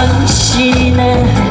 당신의